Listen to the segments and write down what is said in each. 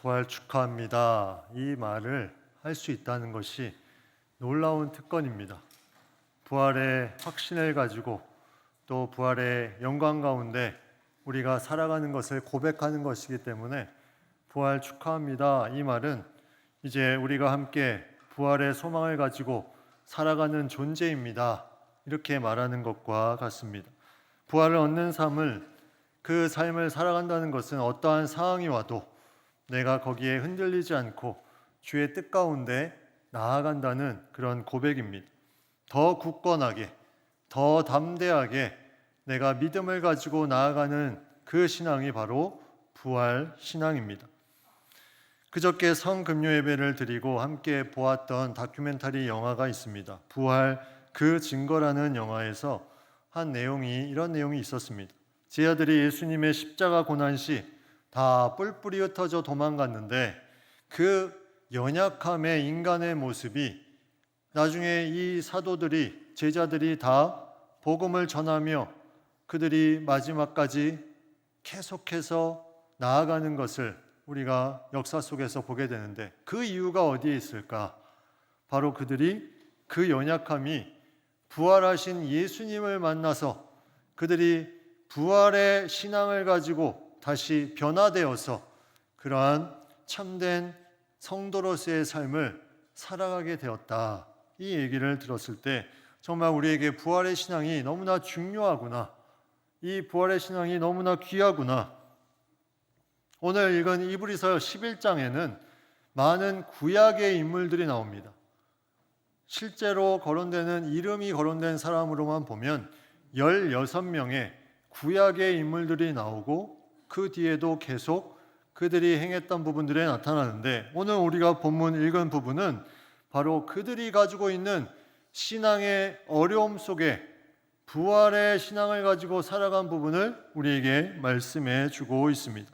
부활 축하합니다. 이 말을 할 수 있다는 것이 놀라운 특권입니다. 부활의 확신을 가지고 또 부활의 영광 가운데 우리가 살아가는 것을 고백하는 것이기 때문에 부활 축하합니다. 이 말은 이제 우리가 함께 부활의 소망을 가지고 살아가는 존재입니다. 이렇게 말하는 것과 같습니다. 부활을 얻는 삶을 그 삶을 살아간다는 것은 어떠한 상황이 와도 내가 거기에 흔들리지 않고 주의 뜻 가운데 나아간다는 그런 고백입니다. 더 굳건하게, 더 담대하게 내가 믿음을 가지고 나아가는 그 신앙이 바로 부활 신앙입니다. 그저께 성금요 예배를 드리고 함께 보았던 다큐멘터리 영화가 있습니다. 부활 그 증거라는 영화에서 한 내용이 이런 내용이 있었습니다. 제 아들이 예수님의 십자가 고난 시 다 뿔뿔이 흩어져 도망갔는데 그 연약함의 인간의 모습이 나중에 이 사도들이 제자들이 다 복음을 전하며 그들이 마지막까지 계속해서 나아가는 것을 우리가 역사 속에서 보게 되는데 그 이유가 어디에 있을까? 바로 그들이 그 연약함이 부활하신 예수님을 만나서 그들이 부활의 신앙을 가지고 다시 변화되어서 그러한 참된 성도로서의 삶을 살아가게 되었다. 이 얘기를 들었을 때 정말 우리에게 부활의 신앙이 너무나 중요하구나. 이 부활의 신앙이 너무나 귀하구나. 오늘 읽은 이브리서 11장에는 많은 구약의 인물들이 나옵니다. 실제로 거론되는 이름이 거론된 사람으로만 보면 16명의 구약의 인물들이 나오고 그 뒤에도 계속 그들이 행했던 부분들에 나타나는데 오늘 우리가 본문 읽은 부분은 바로 그들이 가지고 있는 신앙의 어려움 속에 부활의 신앙을 가지고 살아간 부분을 우리에게 말씀해 주고 있습니다.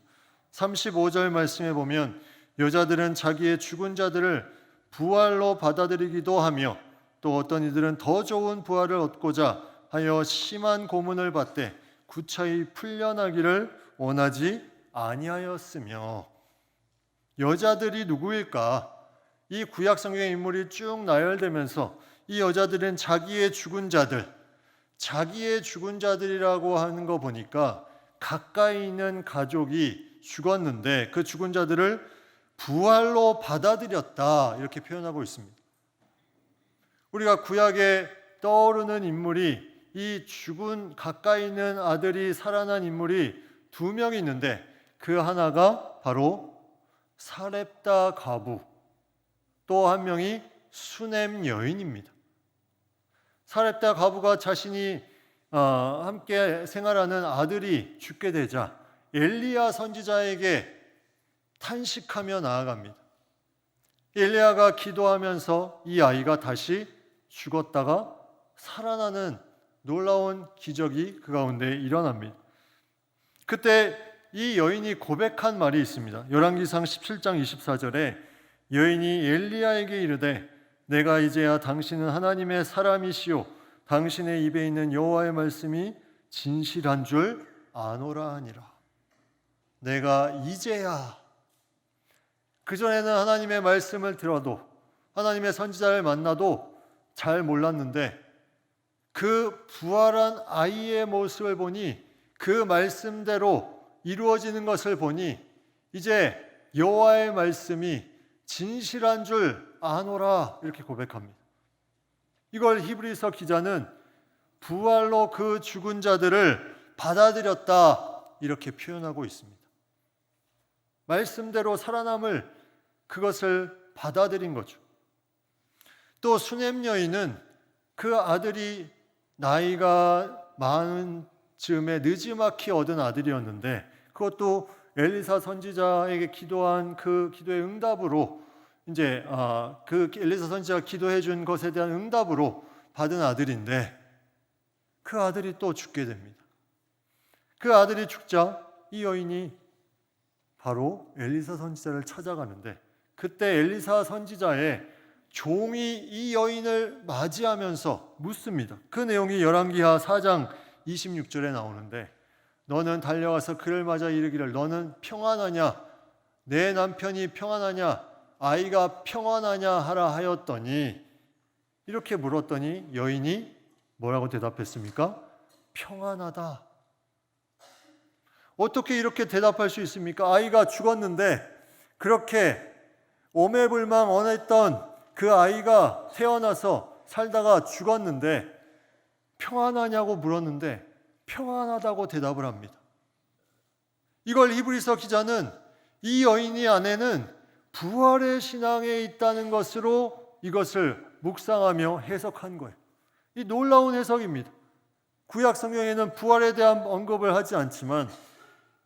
35절 말씀에 보면 여자들은 자기의 죽은 자들을 부활로 받아들이기도 하며 또 어떤 이들은 더 좋은 부활을 얻고자 하여 심한 고문을 받되 구차히 풀려나기를 원하지 아니하였으며 여자들이 누구일까? 이 구약 성경의 인물이 쭉 나열되면서 이 여자들은 자기의 죽은 자들, 자기의 죽은 자들이라고 하는 거 보니까 가까이 있는 가족이 죽었는데 그 죽은 자들을 부활로 받아들였다 이렇게 표현하고 있습니다. 우리가 구약에 떠오르는 인물이 이 죽은 가까이 있는 아들이 살아난 인물이 두 명이 있는데 그 하나가 바로 사렙다 가부 또 한 명이 수넴 여인입니다. 사렙다 가부가 자신이 어, 함께 생활하는 아들이 죽게 되자 엘리야 선지자에게 탄식하며 나아갑니다. 엘리야가 기도하면서 이 아이가 다시 죽었다가 살아나는 놀라운 기적이 그 가운데 일어납니다. 그때 이 여인이 고백한 말이 있습니다. 열왕기상 17장 24절에 여인이 엘리야에게 이르되 내가 이제야 당신은 하나님의 사람이시요 당신의 입에 있는 여호와의 말씀이 진실한 줄 아노라 하니라. 내가 이제야 그 전에는 하나님의 말씀을 들어도 하나님의 선지자를 만나도 잘 몰랐는데 그 부활한 아이의 모습을 보니 그 말씀대로 이루어지는 것을 보니 이제 여호와의 말씀이 진실한 줄 아노라 이렇게 고백합니다. 이걸 히브리서 기자는 부활로 그 죽은 자들을 받아들였다 이렇게 표현하고 있습니다. 말씀대로 살아남을 그것을 받아들인 거죠. 또 수넴 여인은 그 아들이 나이가 많은 즈음에 느지막히 얻은 아들이었는데 그것도 엘리사 선지자에게 기도한 그 기도의 응답으로 이제 아, 그 엘리사 선지자가 기도해 준 것에 대한 응답으로 받은 아들인데 그 아들이 또 죽게 됩니다. 그 아들이 죽자 이 여인이 바로 엘리사 선지자를 찾아가는데 그때 엘리사 선지자의 종이 이 여인을 맞이하면서 묻습니다. 그 내용이 열왕기하 4장 26절에 나오는데 너는 달려가서 그를 맞아 이르기를 너는 평안하냐 내 남편이 평안하냐 아이가 평안하냐 하라 하였더니 이렇게 물었더니 여인이 뭐라고 대답했습니까? 평안하다. 어떻게 이렇게 대답할 수 있습니까? 아이가 죽었는데 그렇게 오매불망 원했던 그 아이가 태어나서 살다가 죽었는데 평안하냐고 물었는데 평안하다고 대답을 합니다. 이걸 히브리서 기자는 이 여인이 안에는 부활의 신앙에 있다는 것으로 이것을 묵상하며 해석한 거예요. 이 놀라운 해석입니다. 구약 성경에는 부활에 대한 언급을 하지 않지만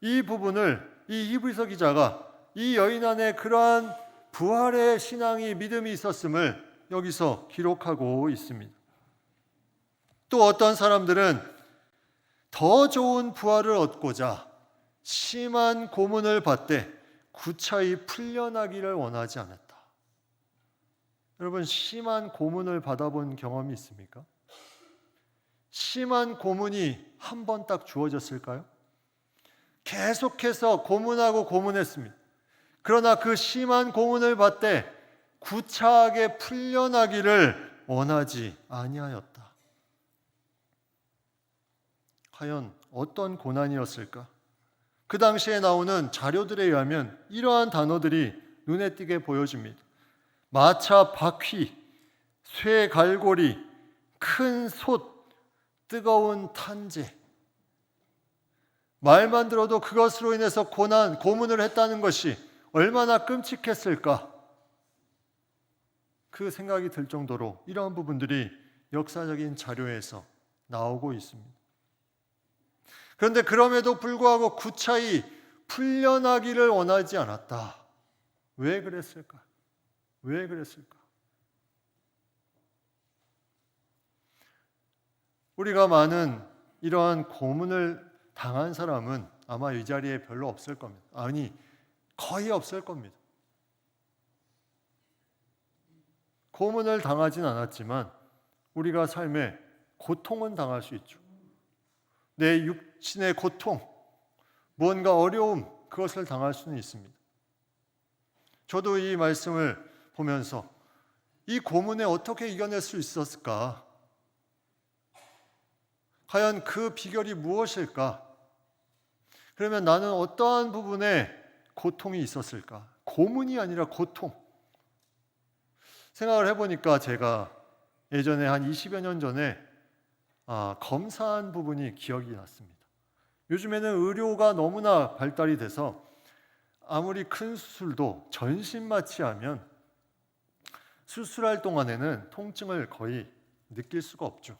이 부분을 이 히브리서 기자가 이 여인 안에 그러한 부활의 신앙이 믿음이 있었음을 여기서 기록하고 있습니다. 또 어떤 사람들은 더 좋은 부활을 얻고자 심한 고문을 받되 구차히 풀려나기를 원하지 않았다. 여러분 심한 고문을 받아본 경험이 있습니까? 심한 고문이 한 번 딱 주어졌을까요? 계속해서 고문하고 고문했습니다. 그러나 그 심한 고문을 받되 구차하게 풀려나기를 원하지 아니하였다. 과연 어떤 고난이었을까? 그 당시에 나오는 자료들에 의하면 이러한 단어들이 눈에 띄게 보여집니다. 마차 바퀴, 쇠 갈고리, 큰 솥, 뜨거운 탄재. 말만 들어도 그것으로 인해서 고난, 고문을 했다는 것이 얼마나 끔찍했을까? 그 생각이 들 정도로 이러한 부분들이 역사적인 자료에서 나오고 있습니다. 그런데 그럼에도 불구하고 구차히 풀려나기를 원하지 않았다. 왜 그랬을까? 왜 그랬을까? 우리가 많은 이러한 고문을 당한 사람은 아마 이 자리에 별로 없을 겁니다. 아니, 거의 없을 겁니다. 고문을 당하진 않았지만 우리가 삶에 고통은 당할 수 있죠. 내 육신의 고통, 무언가 어려움, 그것을 당할 수는 있습니다. 저도 이 말씀을 보면서 이 고문에 어떻게 이겨낼 수 있었을까? 과연 그 비결이 무엇일까? 그러면 나는 어떠한 부분에 고통이 있었을까? 고문이 아니라 고통. 생각을 해보니까 제가 예전에 한 20여 년 전에 아, 검사한 부분이 기억이 났습니다. 요즘에는 의료가 너무나 발달이 돼서 아무리 큰 수술도 전신 마취하면 수술할 동안에는 통증을 거의 느낄 수가 없죠.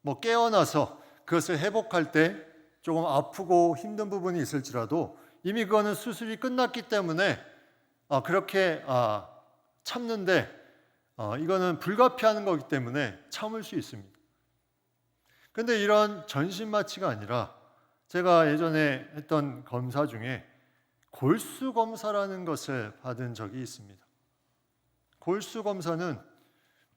뭐 깨어나서 그것을 회복할 때 조금 아프고 힘든 부분이 있을지라도 이미 그거는 수술이 끝났기 때문에 아, 그렇게 아, 참는데 아, 이거는 불가피하는 거기 때문에 참을 수 있습니다. 근데 이런 전신 마취가 아니라 제가 예전에 했던 검사 중에 골수 검사라는 것을 받은 적이 있습니다. 골수 검사는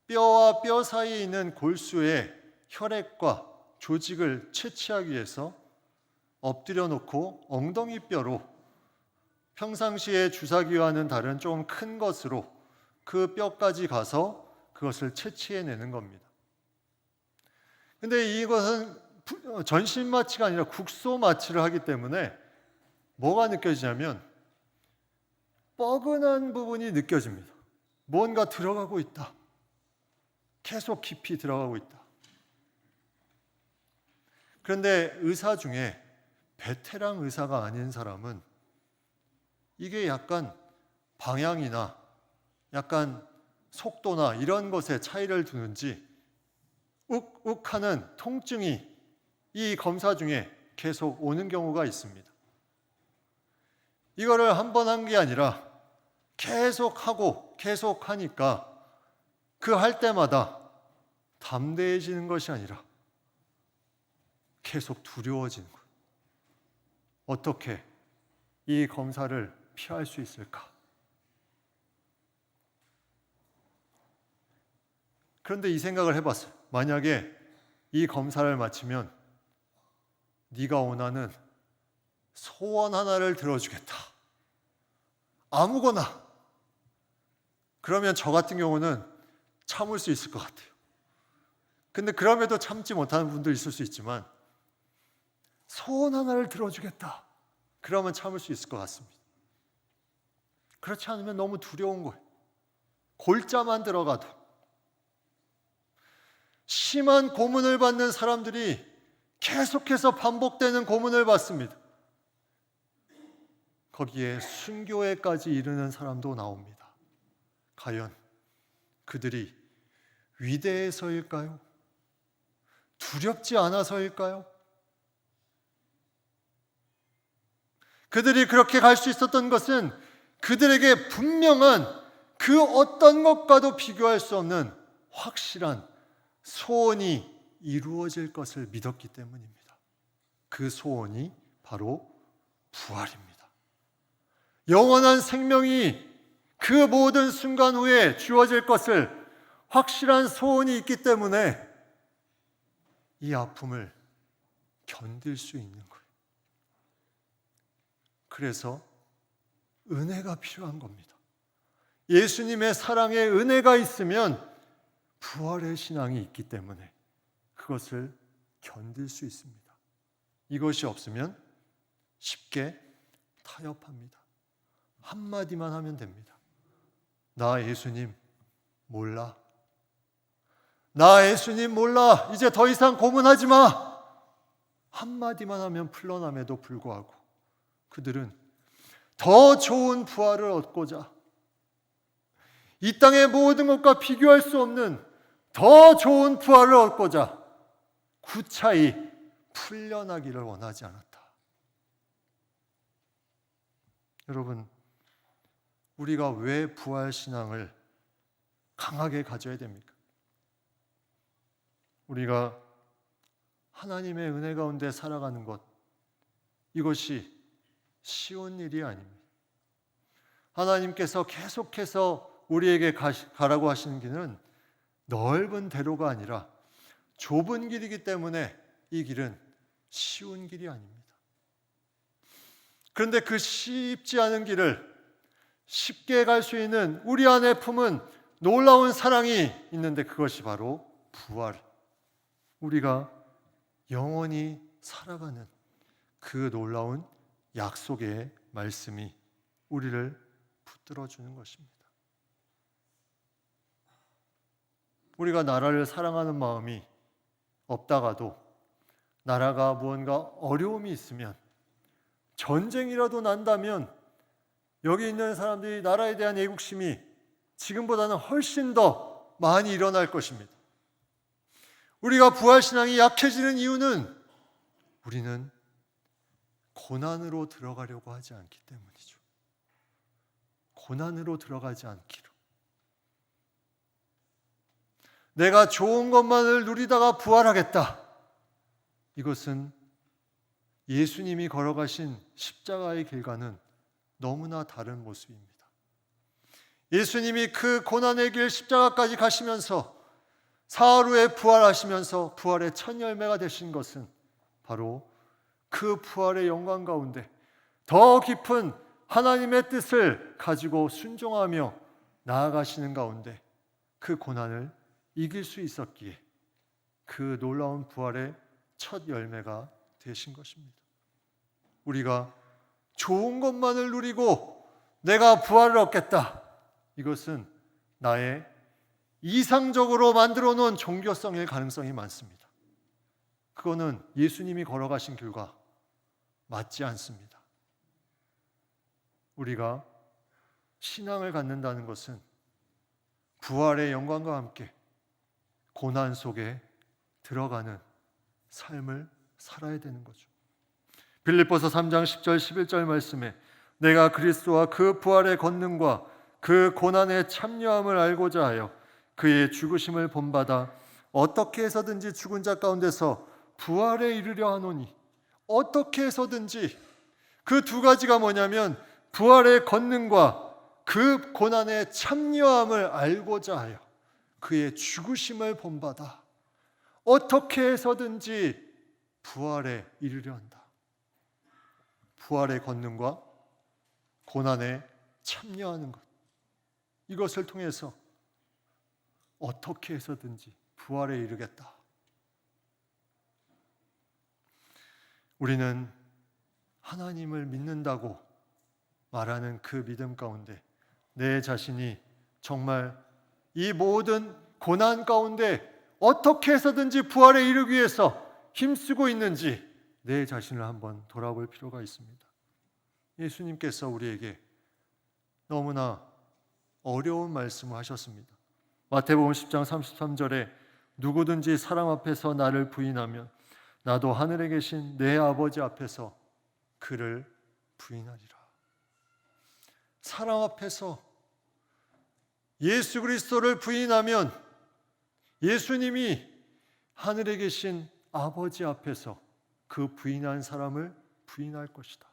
뼈와 뼈 사이에 있는 골수의 혈액과 조직을 채취하기 위해서 엎드려 놓고 엉덩이 뼈로 평상시에 주사기와는 다른 좀큰 것으로 그 뼈까지 가서 그것을 채취해내는 겁니다. 근데 이것은 전신 마취가 아니라 국소 마취를 하기 때문에 뭐가 느껴지냐면 뻐근한 부분이 느껴집니다. 뭔가 들어가고 있다. 계속 깊이 들어가고 있다. 그런데 의사 중에 베테랑 의사가 아닌 사람은 이게 약간 방향이나 약간 속도나 이런 것에 차이를 두는지 욱욱 하는 통증이 이 검사 중에 계속 오는 경우가 있습니다. 이거를 한 번 한 게 아니라 계속 하고 계속 하니까 그 할 때마다 담대해지는 것이 아니라 계속 두려워지는 거예요. 어떻게 이 검사를 피할 수 있을까? 그런데 이 생각을 해봤어요. 만약에 이 검사를 마치면 네가 원하는 소원 하나를 들어주겠다. 아무거나 그러면 저 같은 경우는 참을 수 있을 것 같아요. 근데 그럼에도 참지 못하는 분도 있을 수 있지만 소원 하나를 들어주겠다. 그러면 참을 수 있을 것 같습니다. 그렇지 않으면 너무 두려운 거예요. 골자만 들어가도 심한 고문을 받는 사람들이 계속해서 반복되는 고문을 받습니다. 거기에 순교에까지 이르는 사람도 나옵니다. 과연 그들이 위대해서일까요? 두렵지 않아서일까요? 그들이 그렇게 갈 수 있었던 것은 그들에게 분명한 그 어떤 것과도 비교할 수 없는 확실한 소원이 이루어질 것을 믿었기 때문입니다. 그 소원이 바로 부활입니다. 영원한 생명이 그 모든 순간 후에 주어질 것을 확실한 소원이 있기 때문에 이 아픔을 견딜 수 있는 거예요. 그래서 은혜가 필요한 겁니다. 예수님의 사랑의 은혜가 있으면 부활의 신앙이 있기 때문에 그것을 견딜 수 있습니다. 이것이 없으면 쉽게 타협합니다. 한마디만 하면 됩니다. 나 예수님 몰라. 나 예수님 몰라. 이제 더 이상 고문하지 마. 한마디만 하면 풀러남에도 불구하고 그들은 더 좋은 부활을 얻고자 이 땅의 모든 것과 비교할 수 없는 더 좋은 부활을 얻고자 구차히 풀려나기를 원하지 않았다. 여러분, 우리가 왜 부활 신앙을 강하게 가져야 됩니까? 우리가 하나님의 은혜 가운데 살아가는 것, 이것이 쉬운 일이 아닙니다. 하나님께서 계속해서 우리에게 가라고 하시는 길은 넓은 대로가 아니라 좁은 길이기 때문에 이 길은 쉬운 길이 아닙니다. 그런데 그 쉽지 않은 길을 쉽게 갈 수 있는 우리 안에 품은 놀라운 사랑이 있는데 그것이 바로 부활. 우리가 영원히 살아가는 그 놀라운 약속의 말씀이 우리를 붙들어 주는 것입니다. 우리가 나라를 사랑하는 마음이 없다가도 나라가 무언가 어려움이 있으면 전쟁이라도 난다면 여기 있는 사람들이 나라에 대한 애국심이 지금보다는 훨씬 더 많이 일어날 것입니다. 우리가 부활신앙이 약해지는 이유는 우리는 고난으로 들어가려고 하지 않기 때문이죠. 고난으로 들어가지 않기로. 내가 좋은 것만을 누리다가 부활하겠다. 이것은 예수님이 걸어가신 십자가의 길과는 너무나 다른 모습입니다. 예수님이 그 고난의 길 십자가까지 가시면서 사흘 후에 부활하시면서 부활의 첫 열매가 되신 것은 바로 그 부활의 영광 가운데 더 깊은 하나님의 뜻을 가지고 순종하며 나아가시는 가운데 그 고난을 이길 수 있었기에 그 놀라운 부활의 첫 열매가 되신 것입니다. 우리가 좋은 것만을 누리고 내가 부활을 얻겠다. 이것은 나의 이상적으로 만들어 놓은 종교성일 가능성이 많습니다. 그거는 예수님이 걸어가신 길과 맞지 않습니다. 우리가 신앙을 갖는다는 것은 부활의 영광과 함께 고난 속에 들어가는 삶을 살아야 되는 거죠. 빌립보서 3장 10절 11절 말씀에 내가 그리스도와 그 부활의 권능과 그 고난의 참여함을 알고자 하여 그의 죽으심을 본받아 어떻게 해서든지 죽은 자 가운데서 부활에 이르려 하노니 어떻게 해서든지 그 두 가지가 뭐냐면 부활의 권능과 그 고난의 참여함을 알고자 하여 그의 죽으심을 본받아 어떻게 해서든지 부활에 이르려 한다. 부활의 권능과 고난의 참여하는 것. 이것을 통해서 어떻게 해서든지 부활에 이르겠다. 우리는 하나님을 믿는다고 말하는 그 믿음 가운데 내 자신이 정말 이 모든 고난 가운데 어떻게 해서든지 부활에 이르기 위해서 힘쓰고 있는지 내 자신을 한번 돌아볼 필요가 있습니다. 예수님께서 우리에게 너무나 어려운 말씀을 하셨습니다. 마태복음 10장 33절에 누구든지 사람 앞에서 나를 부인하면 나도 하늘에 계신 내 아버지 앞에서 그를 부인하리라. 사람 앞에서 예수 그리스도를 부인하면 예수님이 하늘에 계신 아버지 앞에서 그 부인한 사람을 부인할 것이다.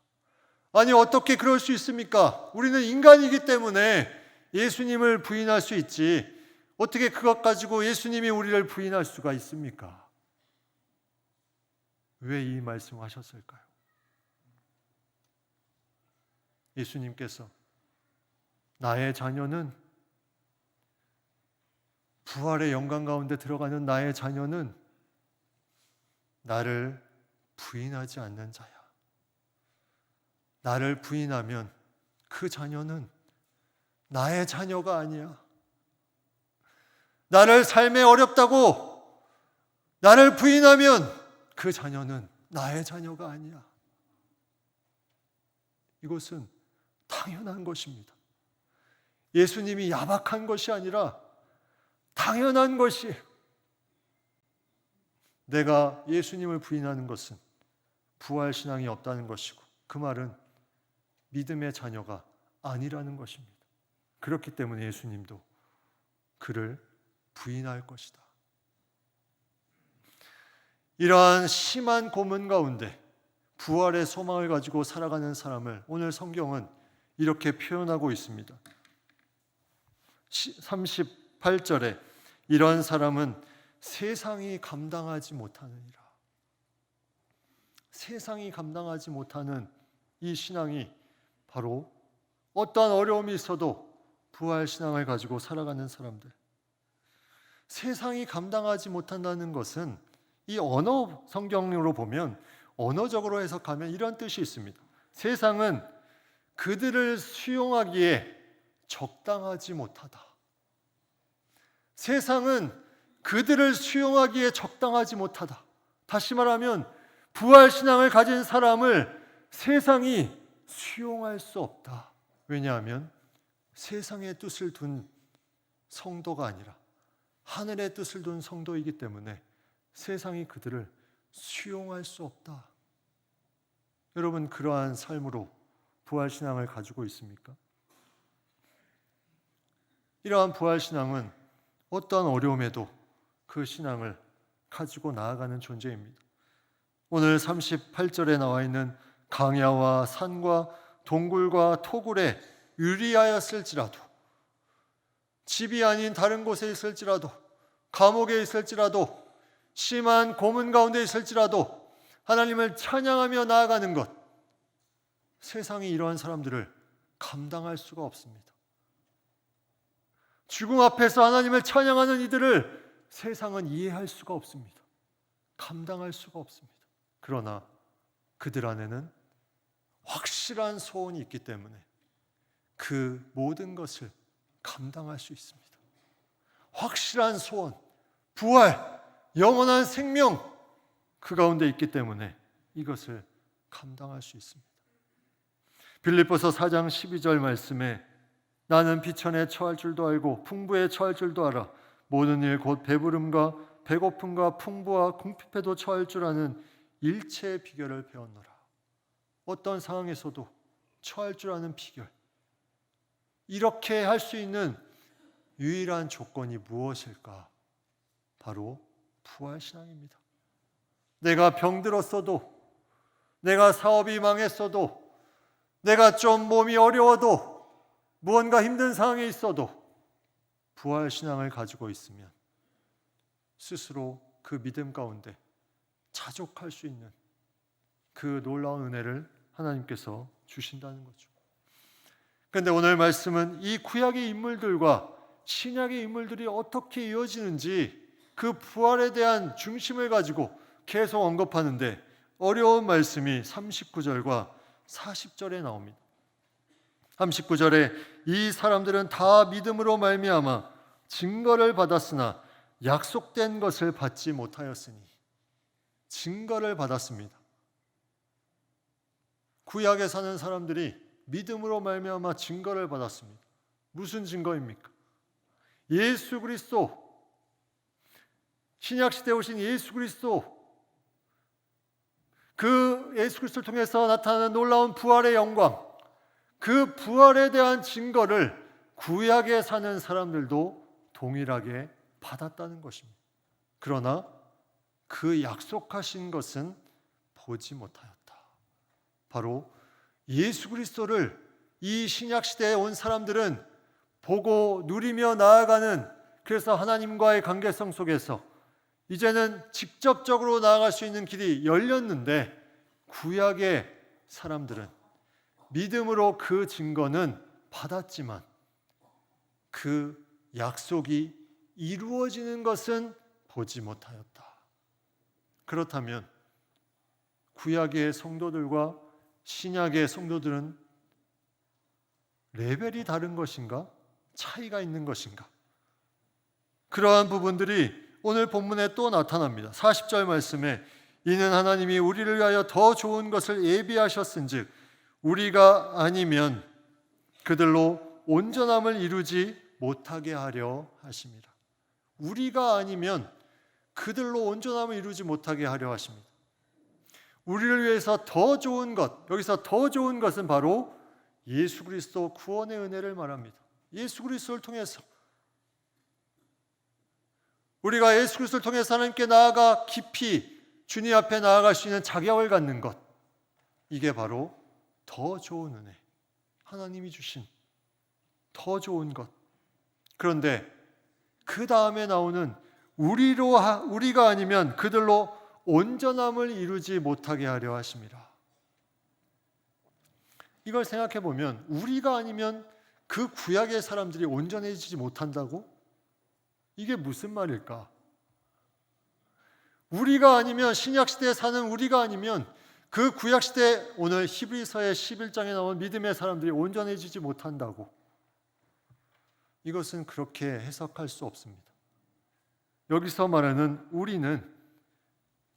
아니 어떻게 그럴 수 있습니까? 우리는 인간이기 때문에 예수님을 부인할 수 있지. 어떻게 그것 가지고 예수님이 우리를 부인할 수가 있습니까? 왜 이 말씀을 하셨을까요? 예수님께서 나의 자녀는 부활의 영광 가운데 들어가는 나의 자녀는 나를 부인하지 않는 자야. 나를 부인하면 그 자녀는 나의 자녀가 아니야. 나를 삶에 어렵다고 나를 부인하면 그 자녀는 나의 자녀가 아니야. 이것은 당연한 것입니다. 예수님이 야박한 것이 아니라 당연한 것이 내가 예수님을 부인하는 것은 부활 신앙이 없다는 것이고 그 말은 믿음의 자녀가 아니라는 것입니다. 그렇기 때문에 예수님도 그를 부인할 것이다. 이러한 심한 고문 가운데 부활의 소망을 가지고 살아가는 사람을 오늘 성경은 이렇게 표현하고 있습니다. 38절에 이런 사람은 세상이 감당하지 못하느니라. 세상이 감당하지 못하는 이 신앙이 바로 어떠한 어려움이 있어도 부활 신앙을 가지고 살아가는 사람들. 세상이 감당하지 못한다는 것은 이 언어 성경으로 보면 언어적으로 해석하면 이런 뜻이 있습니다. 세상은 그들을 수용하기에 적당하지 못하다. 세상은 그들을 수용하기에 적당하지 못하다. 다시 말하면 부활 신앙을 가진 사람을 세상이 수용할 수 없다. 왜냐하면 세상의 뜻을 둔 성도가 아니라 하늘의 뜻을 둔 성도이기 때문에 세상이 그들을 수용할 수 없다. 여러분 그러한 삶으로 부활 신앙을 가지고 있습니까? 이러한 부활 신앙은 어떠한 어려움에도 그 신앙을 가지고 나아가는 존재입니다. 오늘 38절에 나와 있는 강야와 산과 동굴과 토굴에 유리하였을지라도 집이 아닌 다른 곳에 있을지라도 감옥에 있을지라도 심한 고문 가운데 있을지라도 하나님을 찬양하며 나아가는 것 세상이 이러한 사람들을 감당할 수가 없습니다. 죽음 앞에서 하나님을 찬양하는 이들을 세상은 이해할 수가 없습니다. 감당할 수가 없습니다. 그러나 그들 안에는 확실한 소원이 있기 때문에 그 모든 것을 감당할 수 있습니다. 확실한 소원, 부활, 영원한 생명 그 가운데 있기 때문에 이것을 감당할 수 있습니다. 빌립보서 4장 12절 말씀에 나는 비천에 처할 줄도 알고 풍부에 처할 줄도 알아 모든 일 곧 배부름과 배고픔과 풍부와 궁핍에도 처할 줄 아는 일체의 비결을 배웠노라. 어떤 상황에서도 처할 줄 아는 비결. 이렇게 할 수 있는 유일한 조건이 무엇일까? 바로 부활 신앙입니다. 내가 병들었어도, 내가 사업이 망했어도, 내가 좀 몸이 어려워도, 무언가 힘든 상황에 있어도 부활 신앙을 가지고 있으면 스스로 그 믿음 가운데 자족할 수 있는 그 놀라운 은혜를 하나님께서 주신다는 거죠. 그런데 오늘 말씀은 이 구약의 인물들과 신약의 인물들이 어떻게 이어지는지 그 부활에 대한 중심을 가지고 계속 언급하는데 어려운 말씀이 39절과 40절에 나옵니다. 39절에 이 사람들은 다 믿음으로 말미암아 증거를 받았으나 약속된 것을 받지 못하였으니 증거를 받았습니다. 구약에 사는 사람들이 믿음으로 말미암아 증거를 받았습니다. 무슨 증거입니까? 예수 그리스도 신약 시대에 오신 예수 그리스도 그 예수 그리스도를 통해서 나타나는 놀라운 부활의 영광 그 부활에 대한 증거를 구약에 사는 사람들도 동일하게 받았다는 것입니다. 그러나 그 약속하신 것은 보지 못하였다. 바로 예수 그리스도를 이 신약 시대에 온 사람들은 보고 누리며 나아가는 그래서 하나님과의 관계성 속에서 이제는 직접적으로 나아갈 수 있는 길이 열렸는데 구약의 사람들은 믿음으로 그 증거는 받았지만 그 약속이 이루어지는 것은 보지 못하였다. 그렇다면 구약의 성도들과 신약의 성도들은 레벨이 다른 것인가? 차이가 있는 것인가? 그러한 부분들이 오늘 본문에 또 나타납니다. 40절 말씀에 이는 하나님이 우리를 위하여 더 좋은 것을 예비하셨은즉 우리가 아니면 그들로 온전함을 이루지 못하게 하려 하십니다. 우리가 아니면 그들로 온전함을 이루지 못하게 하려 하십니다. 우리를 위해서 더 좋은 것, 여기서 더 좋은 것은 바로 예수 그리스도 구원의 은혜를 말합니다. 예수 그리스도를 통해서 우리가 예수 그리스도를 통해서 하나님께 나아가 깊이 주님 앞에 나아갈 수 있는 자격을 갖는 것. 이게 바로 더 좋은 은혜. 하나님이 주신 더 좋은 것. 그런데 그 다음에 나오는 우리로 우리가 아니면 그들로 온전함을 이루지 못하게 하려 하십니다. 이걸 생각해 보면 우리가 아니면 그 구약의 사람들이 온전해지지 못한다고? 이게 무슨 말일까? 우리가 아니면 신약 시대에 사는 우리가 아니면 그 구약 시대 오늘 히브리서의 11장에 나온 믿음의 사람들이 온전해지지 못한다고. 이것은 그렇게 해석할 수 없습니다. 여기서 말하는 우리는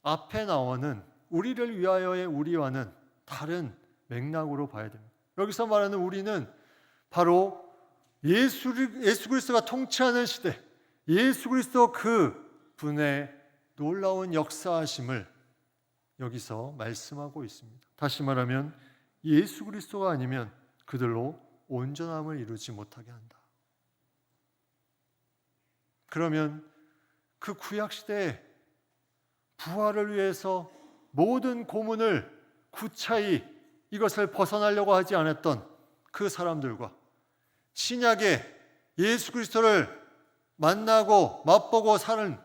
앞에 나오는 우리를 위하여의 우리와는 다른 맥락으로 봐야 됩니다. 여기서 말하는 우리는 바로 예수, 예수 그리스도가 통치하는 시대, 예수 그리스도 그 분의 놀라운 역사하심을 여기서 말씀하고 있습니다. 다시 말하면 예수 그리스도가 아니면 그들로 온전함을 이루지 못하게 한다. 그러면 그 구약 시대에 부활을 위해서 모든 고문을 구차히 이것을 벗어나려고 하지 않았던 그 사람들과 신약에 예수 그리스도를 만나고 맛보고 사는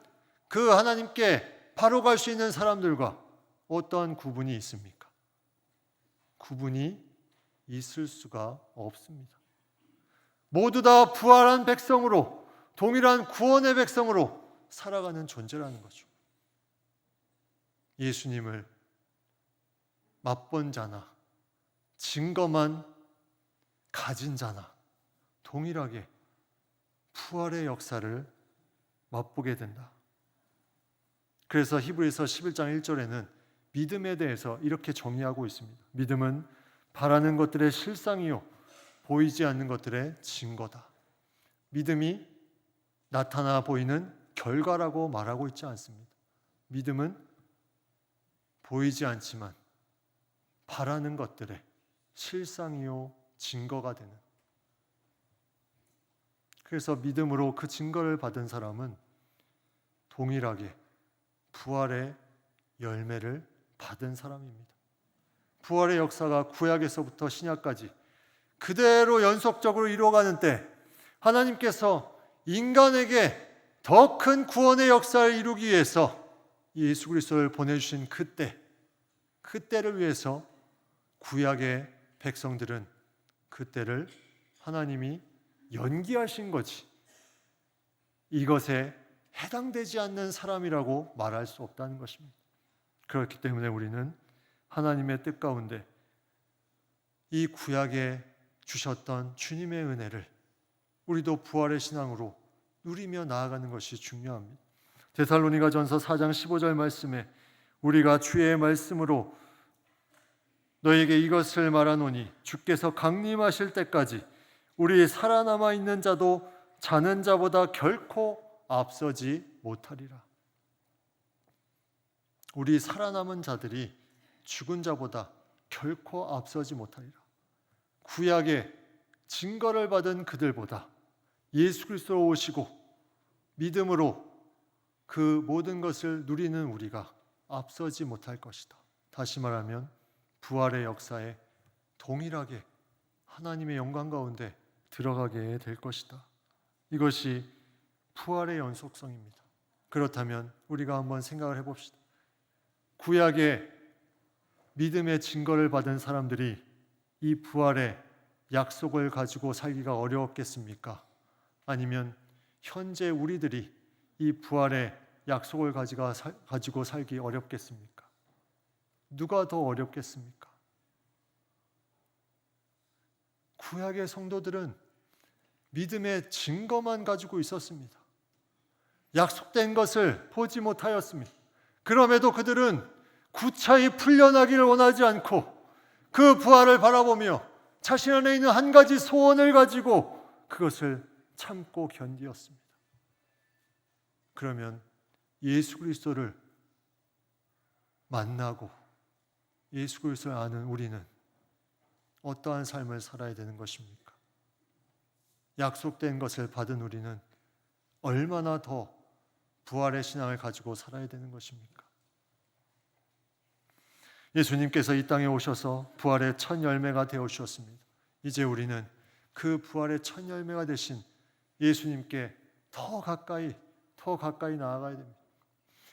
그 하나님께 바로 갈 수 있는 사람들과 어떠한 구분이 있습니까? 구분이 있을 수가 없습니다. 모두 다 부활한 백성으로 동일한 구원의 백성으로 살아가는 존재라는 거죠. 예수님을 맛본 자나 증거만 가진 자나 동일하게 부활의 역사를 맛보게 된다. 그래서 히브리서 11장 1절에는 믿음에 대해서 이렇게 정의하고 있습니다. 믿음은 바라는 것들의 실상이요 보이지 않는 것들의 증거다. 믿음이 나타나 보이는 결과라고 말하고 있지 않습니다. 믿음은 보이지 않지만 바라는 것들의 실상이요 증거가 되는 그래서 믿음으로 그 증거를 받은 사람은 동일하게 부활의 열매를 받은 사람입니다. 부활의 역사가 구약에서부터 신약까지 그대로 연속적으로 이루어가는 때 하나님께서 인간에게 더 큰 구원의 역사를 이루기 위해서 예수 그리스도를 보내주신 그때, 그때를 위해서 구약의 백성들은 그때를 하나님이 연기하신 거지. 이것에 해당되지 않는 사람이라고 말할 수 없다는 것입니다. 그렇기 때문에 우리는 하나님의 뜻 가운데 이 구약에 주셨던 주님의 은혜를 우리도 부활의 신앙으로 누리며 나아가는 것이 중요합니다. 데살로니가 전서 4장 15절 말씀에 우리가 주의 말씀으로 너에게 이것을 말하노니 주께서 강림하실 때까지 우리 살아남아 있는 자도 자는 자보다 결코 앞서지 못하리라. 우리 살아남은 자들이 죽은 자보다 결코 앞서지 못하리라. 구약의 증거를 받은 그들보다 예수 그리스도로 오시고 믿음으로 그 모든 것을 누리는 우리가 앞서지 못할 것이다. 다시 말하면 부활의 역사에 동일하게 하나님의 영광 가운데 들어가게 될 것이다. 이것이 부활의 연속성입니다. 그렇다면 우리가 한번 생각을 해봅시다. 구약의 믿음의 증거를 받은 사람들이 이 부활의 약속을 가지고 살기가 어려웠겠습니까? 아니면 현재 우리들이 이 부활의 약속을 가지고 살기 어렵겠습니까? 누가 더 어렵겠습니까? 구약의 성도들은 믿음의 증거만 가지고 있었습니다. 약속된 것을 보지 못하였습니다. 그럼에도 그들은 구차히 풀려나기를 원하지 않고 그 부활을 바라보며 자신 안에 있는 한 가지 소원을 가지고 그것을 참고 견디었습니다. 그러면 예수 그리스도를 만나고 예수 그리스도를 아는 우리는 어떠한 삶을 살아야 되는 것입니까? 약속된 것을 받은 우리는 얼마나 더 부활의 신앙을 가지고 살아야 되는 것입니까? 예수님께서 이 땅에 오셔서 부활의 첫 열매가 되어 주셨습니다. 이제 우리는 그 부활의 첫 열매가 되신 예수님께 더 가까이 더 가까이 나아가야 됩니다.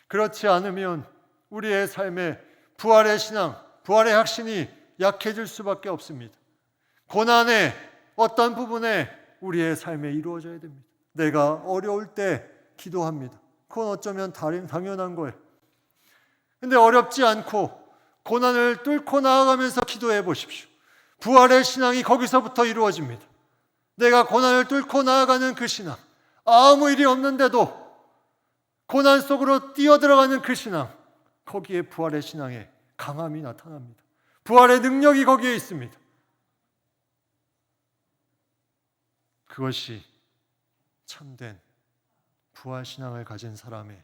그렇지 않으면 우리의 삶에 부활의 신앙, 부활의 확신이 약해질 수밖에 없습니다. 고난의 어떤 부분에 우리의 삶에 이루어져야 됩니다. 내가 어려울 때 기도합니다. 그건 어쩌면 다른- 당연한 거예요. 근데 어렵지 않고 고난을 뚫고 나아가면서 기도해 보십시오. 부활의 신앙이 거기서부터 이루어집니다. 내가 고난을 뚫고 나아가는 그 신앙, 아무 일이 없는데도 고난 속으로 뛰어들어가는 그 신앙, 거기에 부활의 신앙에 강함이 나타납니다. 부활의 능력이 거기에 있습니다. 그것이 참된 부활 신앙을 가진 사람의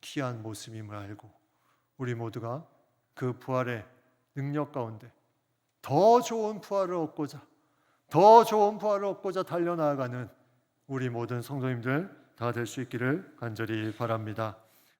귀한 모습임을 알고 우리 모두가 그 부활의 능력 가운데 더 좋은 부활을 얻고자 더 좋은 부활을 얻고자 달려나가는 우리 모든 성도님들 다 될 수 있기를 간절히 바랍니다.